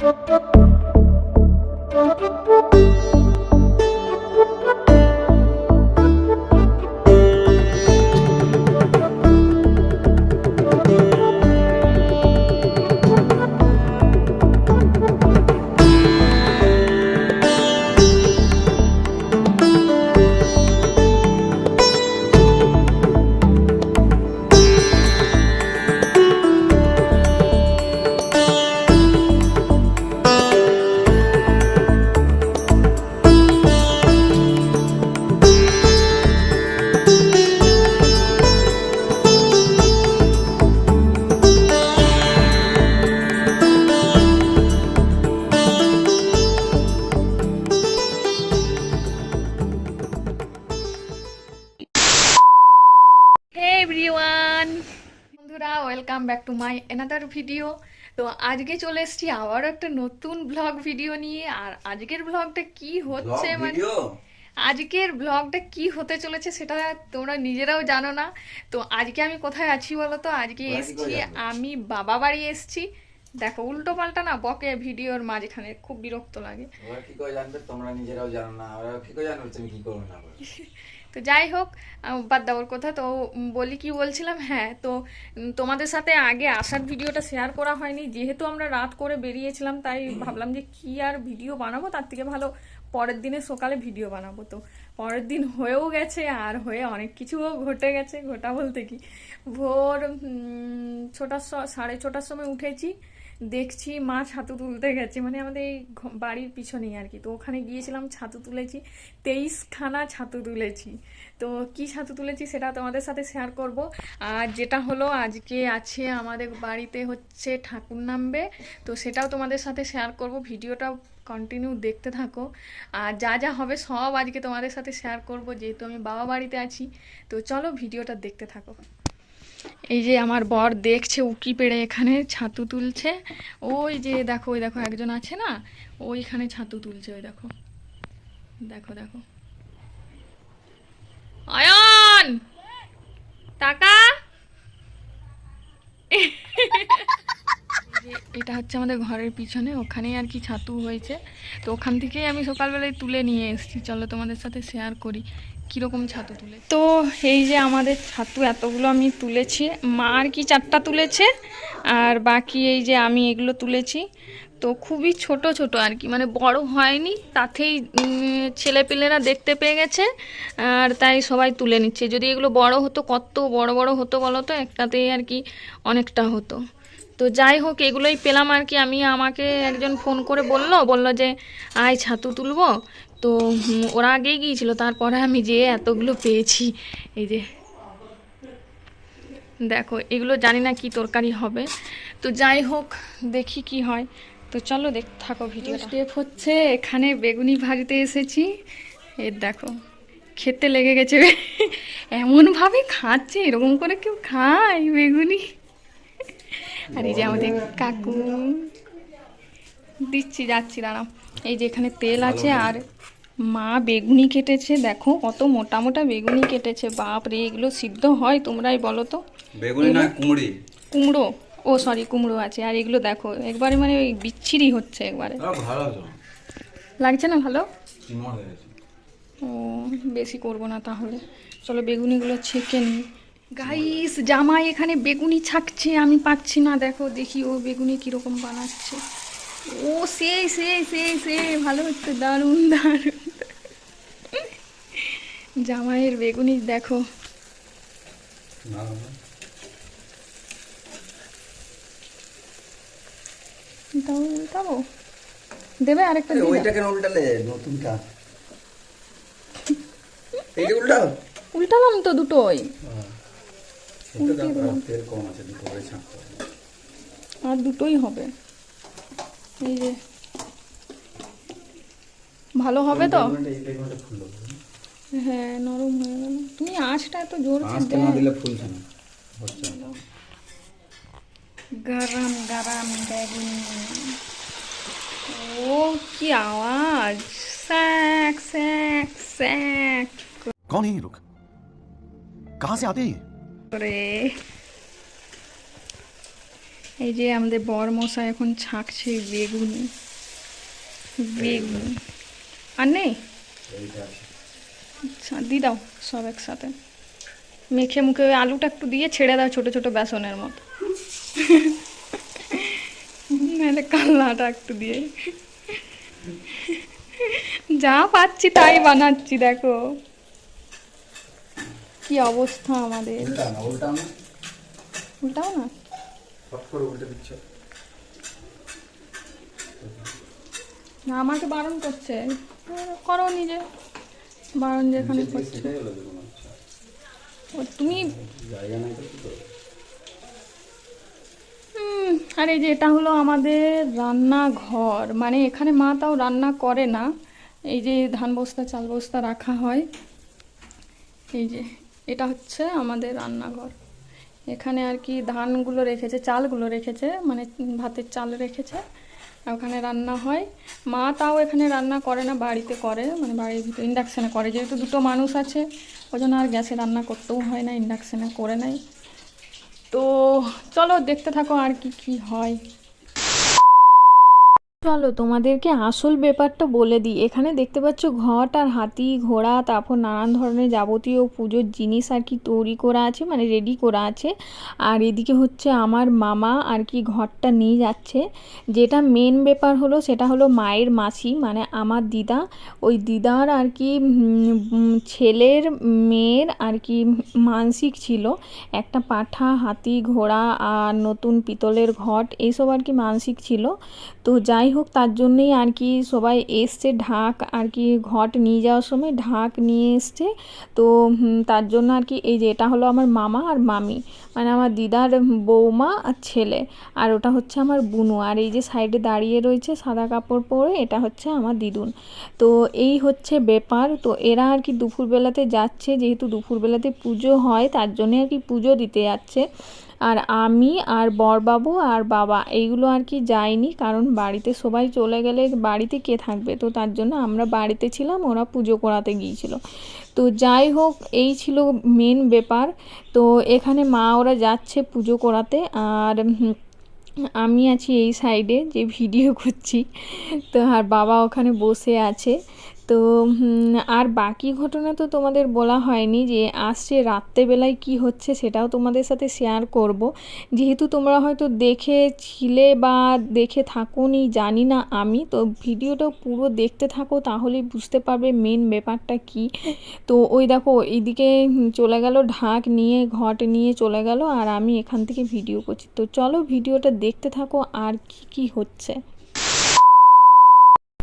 Thank you. Everyone বন্ধুরা welcome back to my another video তো আজকে চলে এসেছি আবারও একটা নতুন ব্লগ ভিডিও নিয়ে। আর আজকের ব্লগটা কি হচ্ছে মানে আজকের ব্লগটা কি হতে চলেছে সেটা তোমরা নিজেরাও জানো না। তো আজকে আমি কোথায় আছি বলো তো? আজকে এসছি আমি বাবা বাড়ি এসছি। দেখো উল্টো পাল্টা না বকে ভিডিওর মাঝখানে খুব বিরক্ত লাগে। ওরা কি করে জানবে? তোমরা নিজেরাও জানো না। ওরা কি করে জানবে তুমি কি করবে না করবে? তো যাই হোক বাদ দেওয়ার কথা। তো বলি কি বলছিলাম? হ্যাঁ তো তোমাদের সাথে আগে আসার ভিডিওটা শেয়ার করা হয়নি। যেহেতু আমরা রাত করে বেরিয়েছিলাম, তাই ভাবলাম যে কি আর ভিডিও বানাবো? তার থেকে ভালো পরের দিনে সকালে ভিডিও বানাবো। তো পরের দিন হয়েও গেছে, আর হয়ে অনেক কিছুও ঘটে গেছে, ঘটা বলতে কি। ভোর ছটার সাড়ে ছটার সময় উঠেছি। দেখছি, মা ছাতু তুলতে গেছে। মানে আমাদের এই বাড়ির পিছনেই আর কি। তো ওখানে গিয়েছিলাম, ছাতু তুলেছি। তেইশখানা ছাতু তুলেছি। তো কি ছাতু তুলেছি সেটা তোমাদের সাথে শেয়ার করব। আর যেটা হলো, আজকে আছে আমাদের বাড়িতে হচ্ছে ঠাকুর নামবে। তো সেটাও তোমাদের সাথে শেয়ার করব। ভিডিওটা কন্টিনিউ দেখতে থাকো। আর যা যা হবে সব আজকে তোমাদের সাথে শেয়ার করব, যেহেতু আমি বাবা বাড়িতে আছি। তো চলো, ভিডিওটা দেখতে থাকো। এই যে আমার বর দেখছে, উকি পেড়ে এখানে ছাতু তুলছে। ওই যে দেখো, ওই দেখো, একজন আছে না? ওইখানে ছাতু তুলছে, ওই দেখো। দেখো দেখো। অয়ন টাকা এটা হচ্ছে আমাদের ঘরের পিছনে, ওখানেই আর কি ছাতু হয়েছে। তো ওখান থেকেই আমি সকালবেলায় তুলে নিয়ে এসেছি। চলো তোমাদের সাথে শেয়ার করি। কীরকম ছাতু তুলে তো এই যে আমাদের ছাতু এতগুলো আমি তুলেছি, মা আর কি চারটা তুলেছে, আর বাকি এই যে আমি এগুলো তুলেছি। তো খুবই ছোট ছোট আর কি মানে বড় হয়নি, তাতেই ছেলেপিলেরা দেখতে পেয়ে গেছে, আর তাই সবাই তুলে নিচ্ছে। যদি এগুলো বড় হতো, কত বড় বড় হতো বলো তো, একটাতেই আর কি অনেকটা হতো। তো যাই হোক, এগুলোই পেলাম আর কি। আমি আমাকে একজন ফোন করে বলল বলল যে, আয় ছাতু তুলবো তো ওরা আগেই গিয়েছিল, তারপরে আমি যেয়ে এতগুলো পেয়েছি, এই যে। দেখো, এগুলো জানি না কি তরকারি হবে। তো যাই হোক, দেখি কি হয়। তো চলো দেখ, থাকো ভিডিও স্টেপ হচ্ছে, এখানে বেগুনি ভাজিতে এসেছি। এর দেখো, খেতে লেগে গেছে। এমনভাবে খাচ্ছে, এরকম করে কেউ খায় বেগুনি? আর এই যে আমাদের কাকু। দিচ্ছি, যাচ্ছি, দাঁড়াও। এই যে এখানে তেল আছে, আর মা বেগুনি কেটেছে দেখো কত মোটা মোটা বেগুনি কেটেছে বাপ রে এগুলো সিদ্ধ হয় তোমরাই বলো তো। বেগুনি না কুমড়ি। কুমড়ো। ও সরি কুমড়ো আছে। আর এগুলো দেখো একবারে মানে ওই বিচ্ছিরি হচ্ছে একবারে। ভালো তো। লাগছে না ভালো? হয়ে ও বেশি করব না তাহলে। চলো বেগুনিগুলো ছেঁকে নিই। গাইস জামাই এখানে বেগুনি ছাকছে আমি পাচ্ছি না। দেখো দেখি ও বেগুনি কীরকম বানাচ্ছে। ও সে সে সে সে ভালো হচ্ছে দারুণ দারুণ। জামাইয়ের বেগুনি দেখো। উল্টাবো দেবে আরেকটা। ওইটা কেন উল্টালে নতুনটা এই যে উল্টাও। উল্টালাম তো দুটোই হবে। আর দুটোই হবে। এই যে ভালো হবে তো বেগুনটা এই বেগুনটা ফুললো হ্যাঁ নরম হয়ে গেল তুমি আঁচটা এত জোর আঁচটা না দিলে ফুলছে না হচ্ছে না গরম গরম বেগুনি ও কি আওয়াজ স্যাক স্যাক স্যাক कौन है ये लोग कहां से आते हैं ये? এই যে আমাদের বর মশাই এখন ছাঁকছে বেগুন। বেগুন। আর নেই? আচ্ছা দিয়ে দাও সব একসাথে। মেখে মুখে ওই আলুটা একটু দিয়ে ছেড়ে দাও ছোট ছোট বেসনের মতো। নাহলে কাল্লাটা একটু দিয়ে। যা পাচ্ছি তাই বানাচ্ছি দেখো। কি অবস্থা আমাদের। উল্টাও না? ফট করে উল্টে দিচ্ছ। না আমাকে বারণ করছে। করো নিজে। বারণ যেখানে করছে। তুমি জায়গা নাই তো আর এই যে এটা হলো আমাদের রান্নাঘর। মানে এখানে মা তাও রান্না করে না। এই যে ধান বস্তা চাল বস্তা রাখা হয়। এই যে এটা হচ্ছে আমাদের রান্নাঘর। এখানে আর কি ধানগুলো রেখেছে, চালগুলো রেখেছে মানে ভাতের চাল রেখেছে ওখানে রান্না হয়। মা তাও এখানে রান্না করে না, বাড়িতে করে মানে বাড়ির ভিতরে ইন্ডাকশানে করে। যেহেতু দুটো মানুষ আছে ওই জন্য আর গ্যাসে রান্না করতেও হয় না ইন্ডাকশানে করে নেয় তো চলো দেখতে থাকো আর কি কি হয়। চলো তোমাদেরকে আসল ব্যাপারটা বলে দিই। এখানে দেখতে পাচ্ছ ঘট আর হাতি, ঘোড়া, তারপর নানান ধরনের যাবতীয় পুজোর জিনিস আর কি তৈরি করা আছে মানে রেডি করা আছে। আর এদিকে হচ্ছে আমার মামা আর কি ঘরটা নিয়ে যাচ্ছে। যেটা মেন ব্যাপার হলো সেটা হলো মায়ের মাসি মানে আমার দিদা। ওই দিদার আর কি ছেলের মেয়ের আর কি মানসিক ছিল। একটা পাঠা, হাতি, ঘোড়া আর নতুন পিতলের ঘট এইসব আর কি মানসিক ছিল। তো যাই হোক, তার জন্যই আর কি সবাই এসছে, ঢাক আর কি ঘট নিয়ে যাওয়ার সময় ঢাক নিয়ে এসছে। তো তার জন্য আর কি এই যে এটা হলো আমার মামা আর মামি মানে আমার দিদার বৌমা আর ছেলে, আর ওটা হচ্ছে আমার বুনু। আর এই যে সাইডে দাঁড়িয়ে রয়েছে সাদা কাপড় পরে, এটা হচ্ছে আমার দিদুন। তো এই হচ্ছে ব্যাপার। তো এরা আর কি দুপুরবেলাতে যাচ্ছে, যেহেতু দুপুরবেলাতে পুজো হয়, তার জন্য আর কি পুজো দিতে যাচ্ছে। আর আমি, আর বরবাবু, আর বাবা, এইগুলো আর কি যাইনি কারণ বাড়িতে সবাই চলে গেলে বাড়িতে কে থাকবে? তো তার জন্য আমরা বাড়িতে ছিলাম, ওরা পুজো করাতে গিয়েছিল। তো যাই হোক, এই ছিল মেন ব্যাপার। তো এখানে মা ওরা যাচ্ছে পুজো করাতে আর আমি আছি এই সাইডে যে ভিডিও করছি। তো আর বাবা ওখানে বসে আছে। তো আর বাকি ঘটনা তো তোমাদের বলা হয়নি যে আসছে রাত্রেবেলায় কি হচ্ছে সেটাও তোমাদের সাথে শেয়ার করব। যেহেতু তোমরা হয়তো দেখেছিলে বা দেখে থাকোনি, জানি না আমি, তো ভিডিওটা পুরো দেখতে থাকো তাহলেই বুঝতে পারবে মেন ব্যাপারটা কি। তো ওই দেখো, এইদিকে চলে গেল, ঢাক নিয়ে, ঘট নিয়ে চলে গেল, আর আমি এখান থেকে ভিডিও করছি। তো চলো ভিডিওটা দেখতে থাকো আর কি কি হচ্ছে।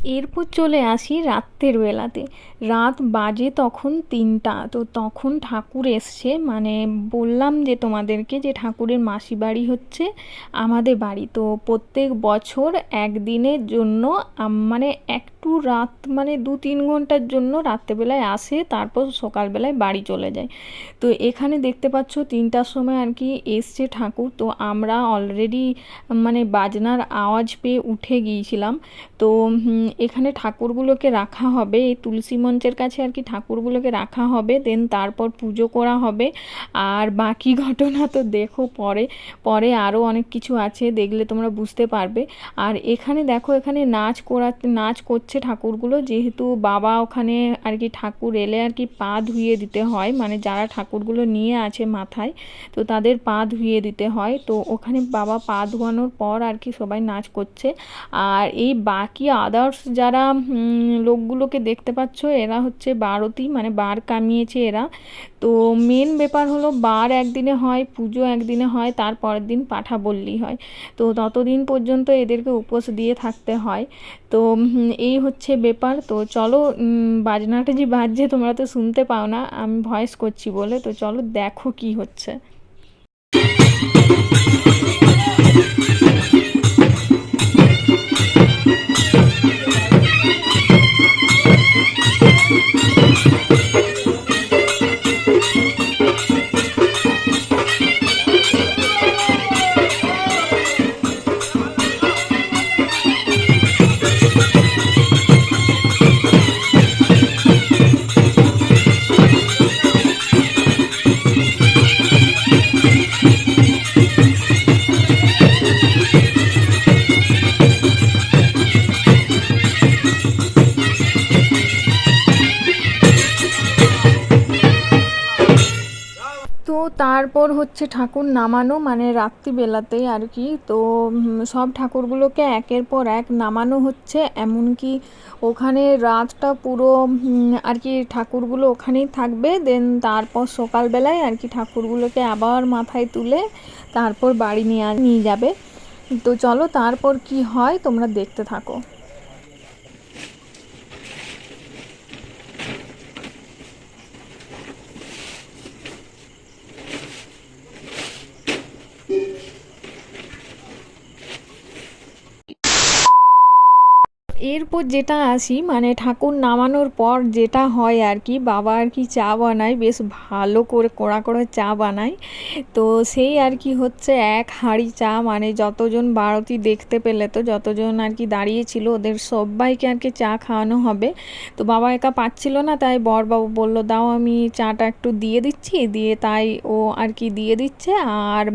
এরপর চলে আসি রাত্রের বেলাতে। রাত বাজে তখন তিনটা। তো তখন ঠাকুর এসছে। মানে বললাম যে তোমাদেরকে যে ঠাকুরের মাসি বাড়ি হচ্ছে আমাদের বাড়ি। তো প্রত্যেক বছর একদিনের জন্য মানে মানে একটু রাত মানে দু তিন ঘণ্টার জন্য রাত্রেবেলায় আসে, তারপর সকালবেলায় বাড়ি চলে যায়। তো এখানে দেখতে পাচ্ছ তিনটার সময় আর কি এসছে ঠাকুর। তো আমরা অলরেডি মানে বাজনার আওয়াজ পেয়ে উঠে গিয়েছিলাম। তো এখানে ঠাকুরগুলোকে রাখা হবে, এই তুলসী মঞ্চের কাছে আর কি ঠাকুরগুলোকে রাখা হবে দেন তারপর পুজো করা হবে। আর বাকি ঘটনা তো দেখো পরে পরে আরও অনেক কিছু আছে, দেখলে তোমরা বুঝতে পারবে। আর এখানে দেখো, এখানে নাচ করা, নাচ করছে ঠাকুরগুলো। যেহেতু বাবা ওখানে আর কি ঠাকুর এলে আর কি পা ধুইয়ে দিতে হয় মানে যারা ঠাকুরগুলো নিয়ে আছে মাথায়, তো তাদের পা ধুয়ে দিতে হয়। তো ওখানে বাবা পা ধোয়ানোর পর আর কি সবাই নাচ করছে। আর এই বাকি আদার্স যারা লোকগুলোকে দেখতে পাচ্ছ, এরা হচ্ছে বারতি মানে বার কামিয়েছে এরা। তো মেন ব্যাপার হলো বার একদিনে হয়, পুজো একদিনে হয় তার পরের দিন পাঠা বললি হয়। তো ততদিন পর্যন্ত এদেরকে উপোস দিয়ে থাকতে হয়। তো এই হচ্ছে ব্যাপার তো চলো বাজনাটা যে বাজছে তোমরা তো শুনতে পাও না, আমি ভয়েস করছি বলে তো চলো দেখো কি হচ্ছে Thank you. হচ্ছে ঠাকুর নামানো মানে রাত্রিবেলাতে আর কি। তো সব ঠাকুরগুলোকে একের পর এক নামানো হচ্ছে, এমনকি ওখানে রাতটা পুরো আর কি ঠাকুরগুলো ওখানেই থাকবে। দেন তারপর সকালবেলায় আর কি ঠাকুরগুলোকে আবার মাথায় তুলে তারপর বাড়ি নিয়ে নিয়ে যাবে। তো চলো তারপর কি হয়, তোমরা দেখতে থাকো। এরপর যেটা আসি মানে ঠাকুর নামানোর পর যেটা হয় আর কি, বাবা আর কি চা বানায়, বেশ ভালো করে কড়া করে চা বানায়। তো সেই আর কি হচ্ছে এক হাঁড়ি চা মানে যতজন বারতি দেখতে পেলে তো, যতজন আর কি দাঁড়িয়েছিল ওদের সবাইকে আর কি চা খাওয়ানো হবে। তো বাবা একা পাচ্ছিল না, তাই বরবাবু বলল, দাও আমি চাটা একটু দিয়ে দিচ্ছি। দিয়ে তাই ও আর কি দিয়ে দিচ্ছে, আর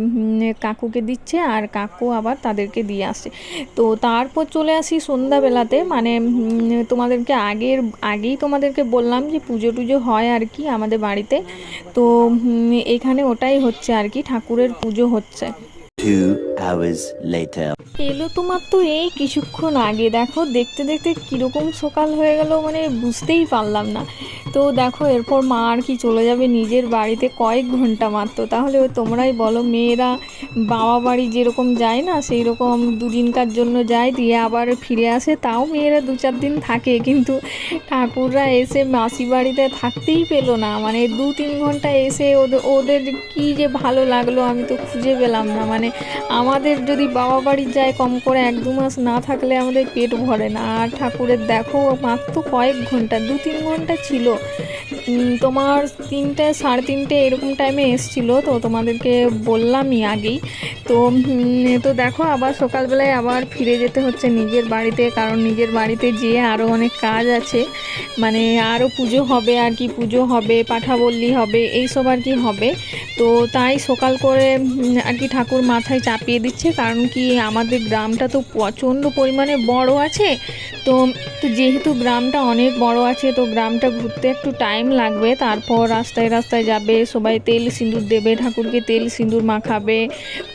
কাকুকে দিচ্ছে, আর কাকু আবার তাদেরকে দিয়ে আসছে। তো তারপর চলে আসি সন্ধ্যাবেলাতে মানে উম, তোমাদেরকে আগের আগেই তোমাদেরকে বললাম যে পুজো টুজো হয় আর কি আমাদের বাড়িতে। তো এখানে ওটাই হচ্ছে আর কি ঠাকুরের পুজো হচ্ছে। Hours later. এলো তোমার তো এই কিছুক্ষণ আগে। দেখো, দেখতে দেখতে কীরকম সকাল হয়ে গেল মানে বুঝতেই পারলাম না। তো দেখো, এরপর মা আর কি চলে যাবে নিজের বাড়িতে কয়েক ঘণ্টা মাত্র। তাহলে তোমরাই বলো, মেয়েরা বাবা বাড়ি যেরকম যায় না সেই রকম দুদিনকার জন্য যায়, দিয়ে আবার ফিরে আসে। তাও মেয়েরা দু চার দিন থাকে, কিন্তু ঠাকুররা এসে মাসি বাড়িতে থাকতেই পেল না। মানে দু তিন ঘণ্টা এসে ওদের ওদের কি যে ভালো লাগল আমি তো খুঁজে পেলাম না। মানে আমাদের যদি বাবা বাড়ি যায় কম করে এক দু মাস না থাকলে আমাদের পেট ভরে না। আর ঠাকুরের দেখো, মাত্র কয়েক ঘণ্টা, দু তিন ঘণ্টা ছিল। তোমার তিনটে সাড়ে তিনটে এরকম টাইমে এসছিল, তো তোমাদেরকে বললামই আগেই। তো তো দেখো, আবার সকালবেলায় আবার ফিরে যেতে হচ্ছে নিজের বাড়িতে, কারণ নিজের বাড়িতে যেয়ে আরও অনেক কাজ আছে। মানে আরও পুজো হবে আর কি, পুজো হবে, পাঠাবল্লি হবে, এইসব আর কি হবে। তো তাই সকাল করে আর কি ঠাকুর মাথায় চাপিয়ে দিচ্ছে কারণ কি আমাদের গ্রামটা তো প্রচণ্ড পরিমাণে বড় আছে। তো তো যেহেতু গ্রামটা অনেক বড় আছে, তো গ্রামটা ঘুরতে একটু টাইম লাগবে। তারপর রাস্তায় রাস্তায় যাবে, সবাই তেল সিঁদুর দেবে, ঠাকুরকে তেল সিঁদুর মাখাবে।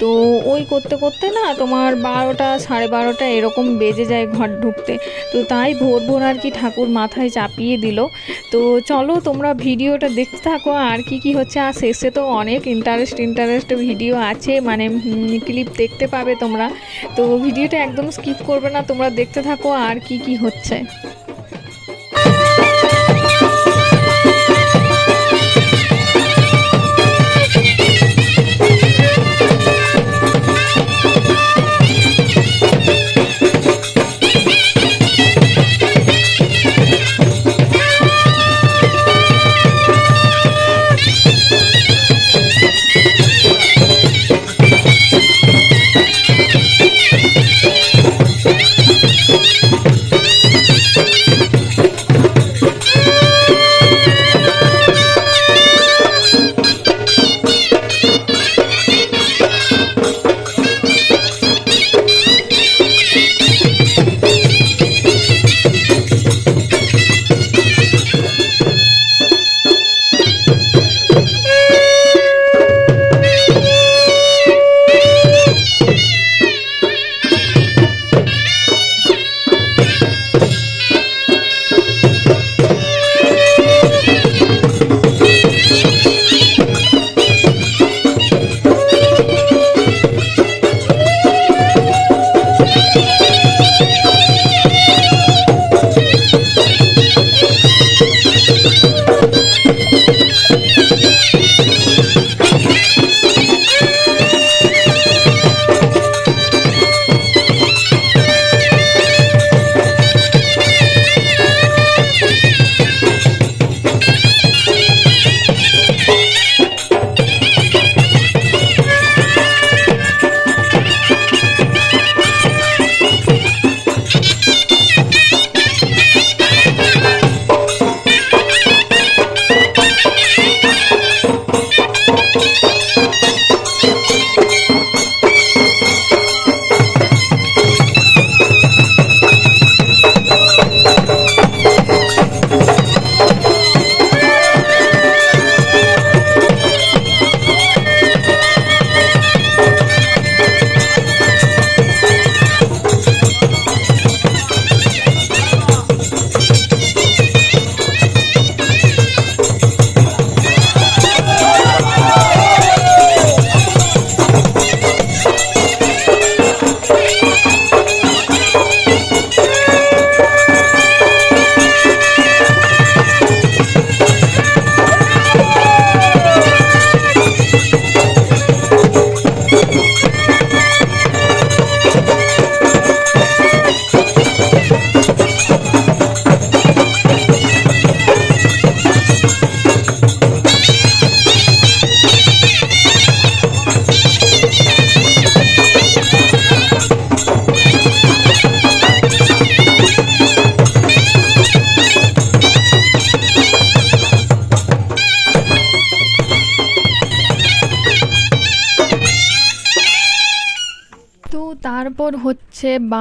তো ওই করতে করতে না তোমার বারোটা সাড়ে বারোটা এরকম বেজে যায় ঘর ঢুকতে। তো তাই ভোর ভোর আর কি ঠাকুর মাথায় চাপিয়ে দিল। তো চলো তোমরা ভিডিওটা দেখতে থাকো, আর কি কি হচ্ছে। আর শেষে তো অনেক ইন্টারেস্ট ইন্টারেস্ট ভিডিও আছে মানে ক্লিপ দেখতে পাবে তোমরা। তো ভিডিওটা একদম স্কিপ করবে না, তোমরা দেখতে থাকো, আর কি কি হচ্ছে?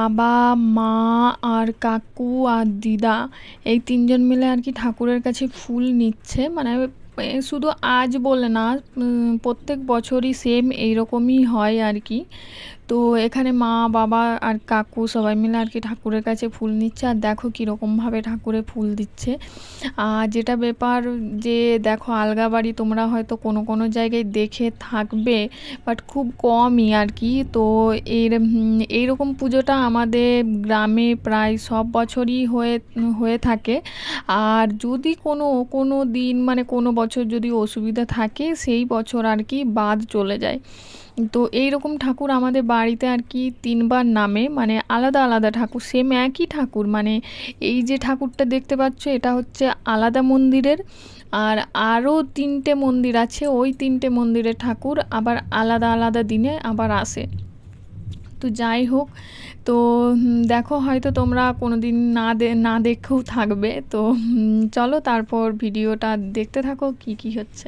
বাবা, মা আর কাকু আর দিদা, এই তিনজন মিলে আর কি ঠাকুরের কাছে ফুল নিচ্ছে। মানে শুধু আজ বলে না প্রত্যেক বছরই সেম এইরকমই হয় আর কি। তো এখানে মা, বাবা আর কাকু সবাই মিলে আর কি ঠাকুরের কাছে ফুল নিচ্ছে আর দেখো কীরকমভাবে ঠাকুরে ফুল দিচ্ছে। আর যেটা ব্যাপার যে দেখো আলগা বাড়ি তোমরা হয়তো কোনো কোনো জায়গায় দেখে থাকবে বাট খুব কমই আর কি। তো এর এইরকম পুজোটা আমাদের গ্রামে প্রায় সব বছরই হয়ে হয়ে থাকে। আর যদি কোনো কোনো দিন মানে কোনো বছর যদি অসুবিধা থাকে, সেই বছর আর কি বাদ চলে যায়। তো এই রকম ঠাকুর আমাদের বাড়িতে আর কি তিনবার নামে মানে আলাদা আলাদা ঠাকুর সেম একই ঠাকুর। মানে এই যে ঠাকুরটা দেখতে পাচ্ছ, এটা হচ্ছে আলাদা মন্দিরের। আর আরও তিনটে মন্দির আছে, ওই তিনটে মন্দিরের ঠাকুর আবার আলাদা আলাদা দিনে আবার আসে। তো যাই হোক, তো দেখো হয়তো তোমরা কোনো দিন না দে, না দেখেও থাকবে। তো চলো তারপর ভিডিওটা দেখতে থাকো কি কি হচ্ছে।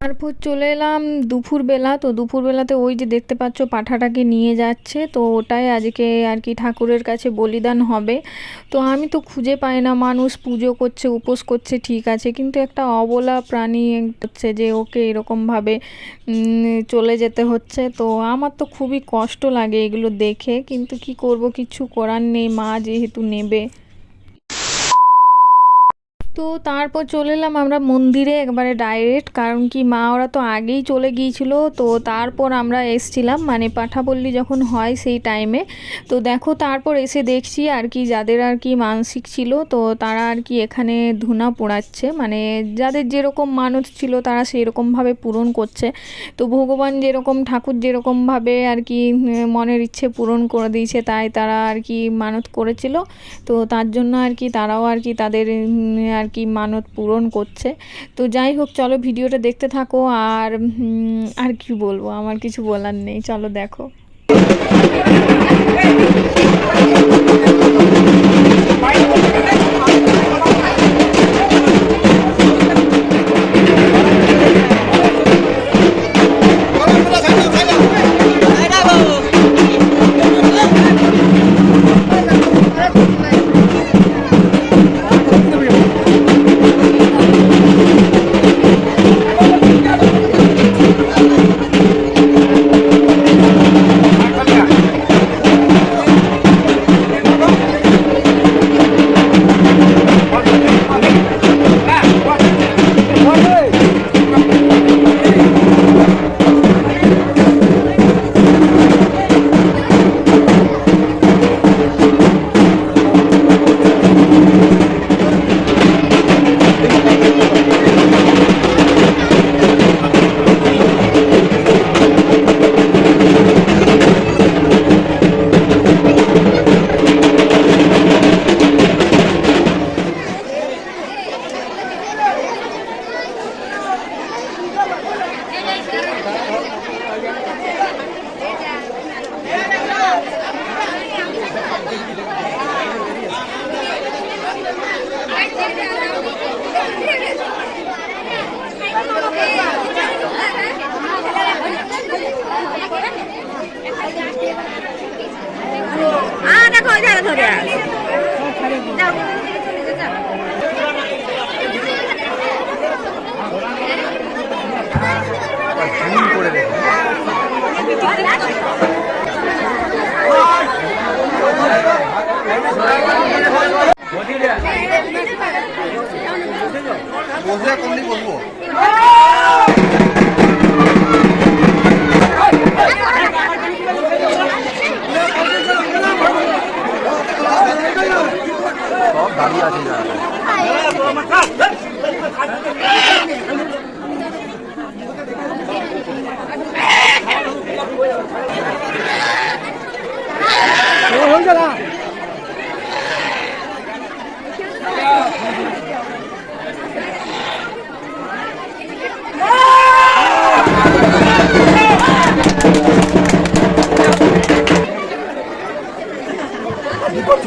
তারপর চলে এলাম দুপুরবেলা। তো দুপুরবেলাতে ওই যে দেখতে পাচ্ছ পাঠাটাকে নিয়ে যাচ্ছে। তো ওটাই আজকে আর কি ঠাকুরের কাছে বলিদান হবে। তো আমি তো খুঁজে পাই না। মানুষ পুজো করছে, উপোস করছে, ঠিক আছে। কিন্তু একটা অবলা প্রাণী হচ্ছে যে ওকে এরকমভাবে চলে যেতে হচ্ছে। তো আমার তো খুবই কষ্ট লাগে এগুলো দেখে। কিন্তু কি করব? কিছু করার নেই। মা যেহেতু নেবে। তো তারপর চলে এলাম আমরা মন্দিরে একবারে ডাইরেক্ট কারণ কি মা ওরা তো আগেই চলে গিয়েছিল, তো তারপর আমরা এসছিলাম মানে পাঠাপল্লি যখন হয় সেই টাইমে তো দেখো তারপর এসে দেখছি আর কি, যাদের আর কি মানসিক ছিল, তো তারা আর কি এখানে ধুনা পোড়াচ্ছে মানে যাদের যেরকম মানত ছিল তারা সেই রকমভাবে পূরণ করছে। তো ভগবান যেরকম, ঠাকুর যেরকমভাবে আর কি মনের ইচ্ছে পূরণ করে দিয়েছে, তাই তারা আর কি মানত করেছিল। তো তার জন্য আর কি তারাও আর কি তাদের আর কি মানত পূরণ করছে। তো যাই হোক, চলো ভিডিওটা দেখতে থাকো আর আর কি বলব, আমার কিছু বলার নেই। চলো দেখো। কমনি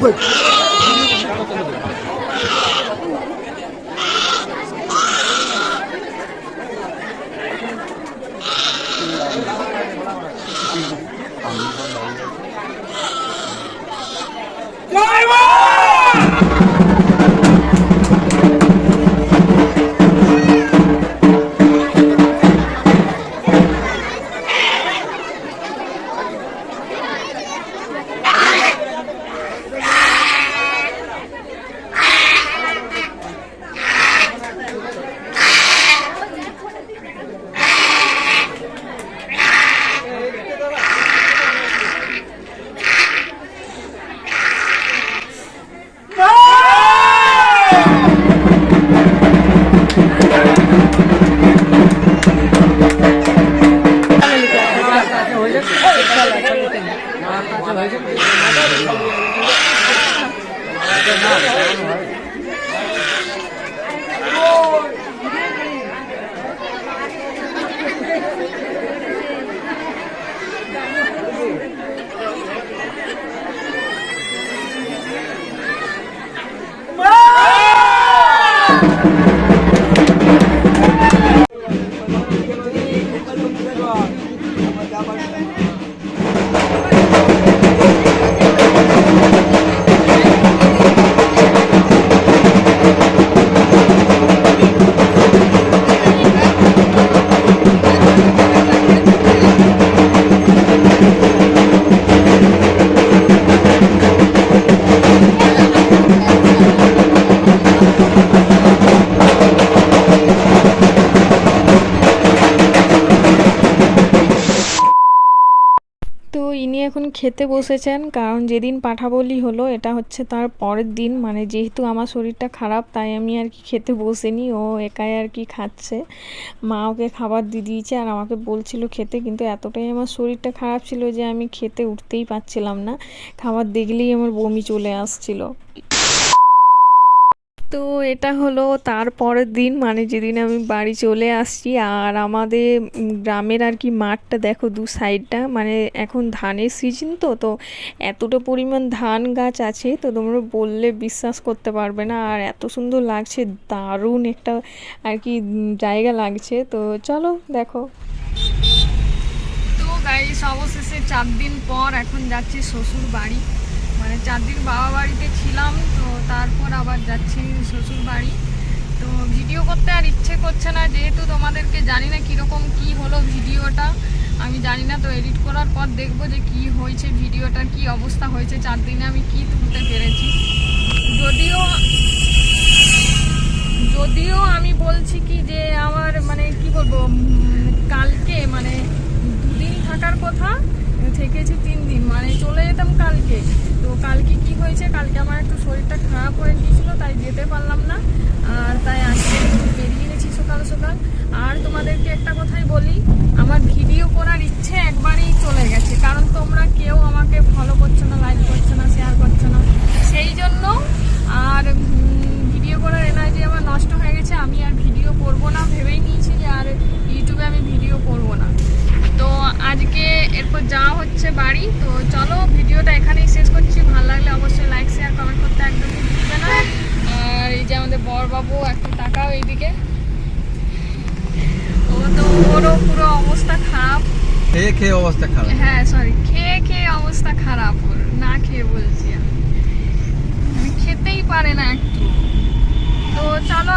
তো 来就来到了。খেতে বসেছেন, কারণ যেদিন পাঠাবলি হলো, এটা হচ্ছে তার পরের দিন। মানে যেহেতু আমার শরীরটা খারাপ, তাই আমি আর কি খেতে বসিনি। ও একাই আর কি খাচ্ছে। মা ওকে খাবার দিয়ে দিয়েছে আর আমাকে বলছিল খেতে, কিন্তু এতটাই আমার শরীরটা খারাপ ছিল যে আমি খেতে উঠতেই পারছিলাম না। খাবার দেখলেই আমার বমি চলে আসছিল। তো এটা হলো তার পরের দিন মানে যেদিন আমি বাড়ি চলে আসছি আর আমাদের গ্রামের আর কি মাঠটা দেখো দু সাইডটা মানে এখন ধানের সিজন তো তো এতটা পরিমাণ ধান গাছ আছে তো তোমরা বললে বিশ্বাস করতে পারবে না আর এত সুন্দর লাগছে, দারুণ একটা আর কি জায়গা লাগছে। তো চলো দেখো। তো গাইস অবশেষে চার দিন পর এখন যাচ্ছি শ্বশুর বাড়ি মানে চার দিন বাবা বাড়িতে ছিলাম আবার যাচ্ছি শ্বশুর বাড়ি তো ভিডিও করতে আর ইচ্ছে করছে না, যেহেতু তোমাদেরকে জানি না কীরকম কি হলো ভিডিওটা আমি জানি না, তো এডিট করার পর দেখব যে কি হয়েছে ভিডিওটার কি অবস্থা হয়েছে। চার দিনে আমি কি তুলতে পেরেছি। যদিও যদিও আমি বলছি কি যে আমার মানে কি বলব কালকে মানে দুদিন থাকার কথা থেকেছি তিন দিন। মানে চলে যেতাম কালকে। তো কালকে কি হয়েছে? কালকে আমার একটু শরীরটা খারাপ হয়ে গিয়েছিল, তাই যেতে পারলাম না। আর তাই আজকে একটু বেরিয়ে গেছি সকাল সকাল। আর তোমাদেরকে একটা কথাই বলি, আমার ভিডিও করার ইচ্ছে একবারেই চলে গেছে। কারণ তোমরা কেউ আমাকে ফলো করছ না লাইক করছ না শেয়ার করছ না। সেই জন্য আর ভিডিও করার এনার্জি আমার নষ্ট হয়ে গেছে। আমি আর ভিডিও করব না, ভেবেই নিয়েছি যে আর ইউটিউবে আমি ভিডিও করব না। তো আজকে হচ্ছে বাড়ি তো চলো ভিডিওটা এখানেই শেষ করছি। ভালো লাগলে অবশ্যই লাইক শেয়ার কমেন্ট করতে একদমই ভুলবে না। আর এই যে আমাদের বরবাবু একটু তাকাও এইদিকে। ও তো ওরও পুরো অবস্থা খারাপ। খেয়ে খেয়ে অবস্থা খারাপ। হ্যাঁ সরি খেয়ে খেয়ে অবস্থা খারাপ ওর। না খেয়ে বলছি আমি। মানে খেতেই পারে না একটু। তো চলো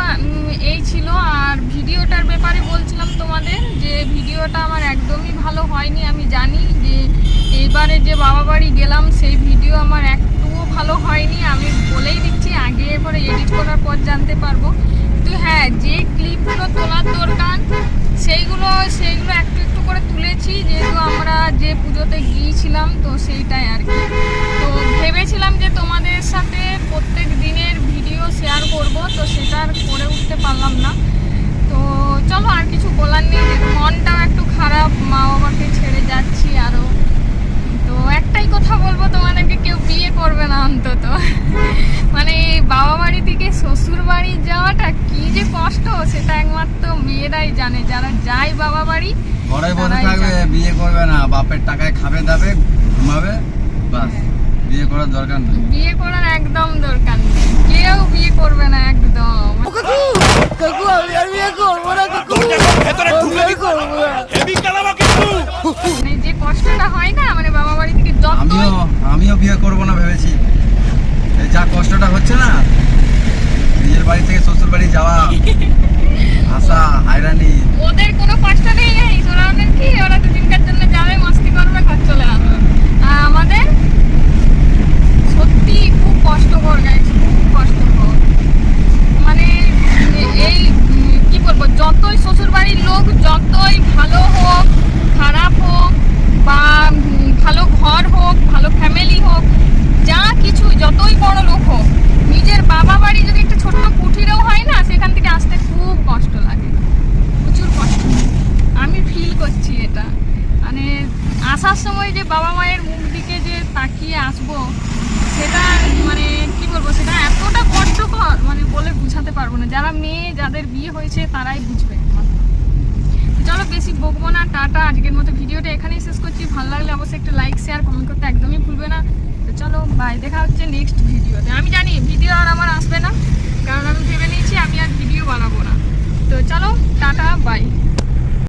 এই ছিল। আর ভিডিওটার ব্যাপারে বলছিলাম তোমাদের যে ভিডিওটা আমার একদমই ভালো হয়নি। আমি জানি যে এইবারে যে বাবা বাড়ি গেলাম, সেই ভিডিও আমার একটুও ভালো হয়নি। আমি বলেই দিচ্ছি, আগে এবারে এডিট করার পর জানতে পারব। কিন্তু হ্যাঁ যে ক্লিপগুলো তোলার দরকার সেইগুলো সেইগুলো একটু একটু করে তুলেছি, যেহেতু আমরা যে পুজোতে গিয়েছিলাম, তো সেইটাই আর কি। তো ভেবেছিলাম যে তোমাদের সাথে প্রত্যেক দিনের ভিডিও শেয়ার করব, তো সেটা আর করে উঠতে পারলাম না। তো চলো আর কিছু বলার নেই যে মনটাও একটু খারাপ মা বাবাকে ছেড়ে যাচ্ছি আরও একটাই কথা বলব তোমাদেরকে কেউ বিয়ে করবে না অন্তত। মানে বাবা বাড়ি থেকে শ্বশুর বাড়ি যাওয়াটা কি যে কষ্ট সেটা একমাত্র মেয়েরাই জানে। যারা যায় বাবা বাড়ি থাকবে বিয়ে করবে না। বাপের টাকায় খাবে দাবে ঘুমাবে বাস। বিয়ে করার দরকার নেই। বিয়ে করার একদম দরকার নেই। কেউ বিয়ে করবে না একদম। কাকু কাকু আমি আর বিয়ে করব না কাকু। ভেতরে ঢুকে করব না। হেভি কালাবা কিন্তু। মানে যে কষ্টটা হয় না মানে বাবা বাড়ি থেকে যত আমিও আমিও বিয়ে করব না ভেবেছি। যা কষ্টটা হচ্ছে না নিজের বাড়ি থেকে শ্বশুর বাড়ি যাওয়া আসা হায়রানি। ওদের কোনো কষ্ট নেই ওরা ওদের কি ওরা দুদিনকার জন্য যাবে মস্তি করবে ঘর চলে আমাদের